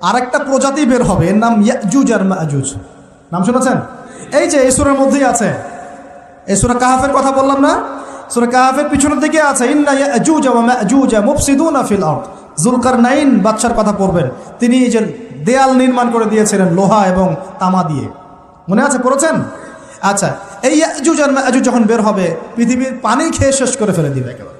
আরেকটা প্রজাতি বের হবে, এর নাম ইয়াজুজ আর মাজুজ। নাম শুনেছেন? এই যে, এই সুরের মধ্যেই আছে। এই কাহাফের কথা বললাম না? সুরা কাহাফের পিছনের দিকে আছে, ইন্না ইয়াজুজ ওয়া মাজুজ মুফসিদুনা ফিল আরদ। জুলকারনাইন বাদশার কথা পড়বেন। তিনি এই যে দেয়াল নির্মাণ করে দিয়েছিলেন লোহা এবং তামা দিয়ে। মনে আছে? পড়েছেন? আচ্ছা এই ইয়াজুজ আর মাজুজ যখন বের হবে, পৃথিবীর পানি খেয়ে শেষ করে ফেলে দিবে একেবারে।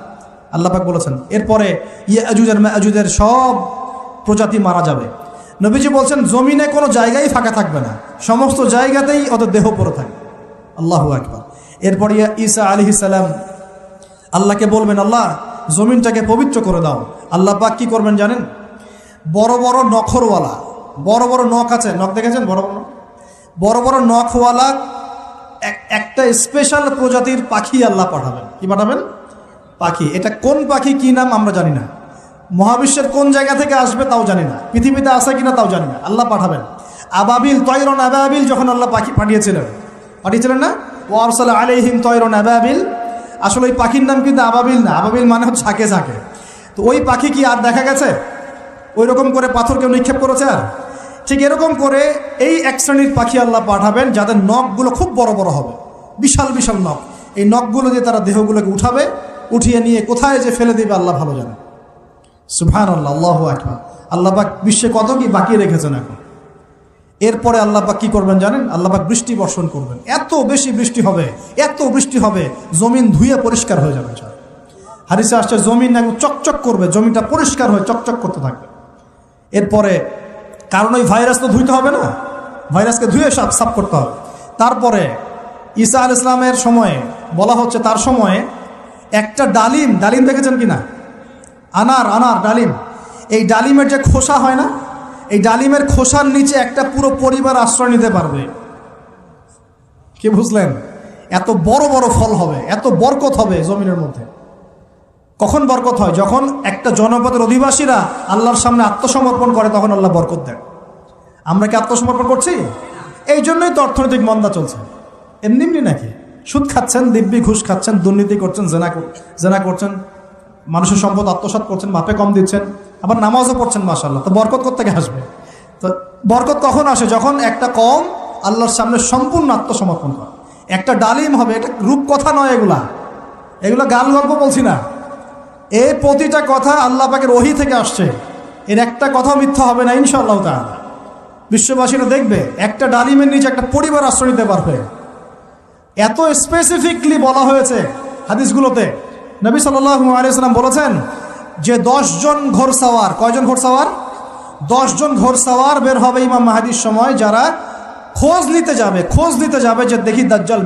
আল্লাহ পাক বলেছেন, এরপরে ইয়াজুজ আর মাজুজের সব প্রজাতি মারা যাবে। নবীজি বলছেন, জমিনে কোনো জায়গায় ফাঁকা থাকবে না, সমস্ত জায়গাতেই ওদের দেহ পড়ে থাকবে। আল্লাহ আকবার। এরপরে ইয়া ঈসা আলাইহিস সালাম আল্লাহকে বলবেন, আল্লাহ, জমিনটাকে পবিত্র করে দাও। আল্লাহ পাক কি করবেন জানেন? বড় বড় নখরওয়ালা, বড় বড় নখ আছে, নখ দেখেছেন? বড় বড় বড় বড় নখওয়ালা এক- একটা স্পেশাল প্রজাতির পাখি আল্লাহ পাঠাবেন। কি পাঠাবেন? পাখি। এটা কোন পাখি, কি নাম আমরা জানি না। মহাবিশ্বের কোন জায়গা থেকে আসবে তাও জানি না। পৃথিবীতে আসে কিনা তাও জানি না। আল্লাহ পাঠাবেন। আবাবিল তৈরন আবাবিল যখন আল্লাহ পাখি পাঠিয়েছিলেন। পাঠিয়েছিলেন না? ও আরসাল আলাইহিম তৈরন আবাবিল। আসলে ওই পাখির নাম কিন্তু আবাবিল না। আবাবিল মানে হচ্ছে ঝাঁকে ঝাঁকে। তো ওই পাখি কি আর দেখা গেছে? ওই রকম করে পাথর কেউ নিক্ষেপ করেছে আর? ঠিক এরকম করে এই এক শ্রেণির পাখি আল্লাহ পাঠাবেন, যাদের নখগুলো খুব বড় বড় হবে। বিশাল বিশাল নখ। এই নখগুলো দিয়ে তারা দেহগুলোকে উঠাবে। উঠিয়ে নিয়ে কোথায় যে ফেলে দেবে আল্লাহ ভালো জানে। সুভান আল্লাহ আল্লাহ আকবার। আল্লাহ পাক বিশ্বে কত কি বাকি রেখেছেন এখন। এরপরে আল্লাহ পাক কি করবেন জানেন? আল্লাহ পাক বৃষ্টি বর্ষণ করবেন। এত বেশি বৃষ্টি হবে, এত বৃষ্টি হবে, জমিন ধুয়ে পরিষ্কার হয়ে যাবে। হারিসে আসছে, জমিন একদম চকচক করবে, জমিটা পরিষ্কার হয়ে চকচক করতে থাকবে। এরপরে কারণ ওই ভাইরাস তো ধুইতে হবে না? ভাইরাসকে ধুয়ে সাফ সাফ করতে হবে। তারপরে ঈসা আল ইসলামের সময়ে বলা হচ্ছে, তার সময়ে একটা ডালিম ডালিম দেখেছেন কি না আনার আনার ডালিম। এই ডালিমের যে খোসা হয় না, এই ডালিমের খোসার নিচে একটা পুরো পরিবার আশ্রয় নিতে পারবে। কি বুঝলেন? এত বড় বড় ফল হবে, এত বরকত হবে জমিনের মধ্যে। কখন বরকত হয়? যখন একটা জনপদের অধিবাসীরা আল্লাহর সামনে আত্মসমর্পণ করে, তখন আল্লাহ বরকত দেন। আমরা কি আত্মসমর্পণ করছি? এই জন্যই তো অর্থনৈতিক মন্দা চলছে। এমনি এমনি নাকি? সুদ খাচ্ছেন, দিব্যি ঘুষ খাচ্ছেন, দুর্নীতি করছেন, জেনা জেনা করছেন, মানুষের সম্পদ আত্মসাৎ করছেন, মাপে কম দিচ্ছেন, আবার নামাজও পড়ছেন মাসাল্লাহ তো বরকত থেকে আসবে? তো বরকত কখন আসে? যখন একটা কম আল্লাহর সামনে সম্পূর্ণ আত্মসমর্পণ করে। একটা ডালিম হবে, এটা রূপকথা নয় এগুলা। এগুলো গাল গল্প বলছি না। এই প্রতিটা কথা আল্লাহ পাকের ওহি থেকে আসছে। এর একটা কথা মিথ্যা হবে না, ইনশাআল্লাহ তাআলা। বিশ্ববাসীরা দেখবে, একটা ডালিমের নিচে একটা পরিবার আশ্রয় নিতে পারবে। এত স্পেসিফিকলি বলা হয়েছে হাদিসগুলোতে। নবী সাল্লাহ আলিয়াল্লাম বলেছেন যে দশজন ঘোরসাওয়ার কয়জন ঘোরসাওয়ার দশজন ঘোরসাওয়ার বের হবে ইমাম মাহাদির সময় যারা খোঁজ নিতে যাবে, খোঁজ নিতে যাবে যে দেখি দাজ্জাল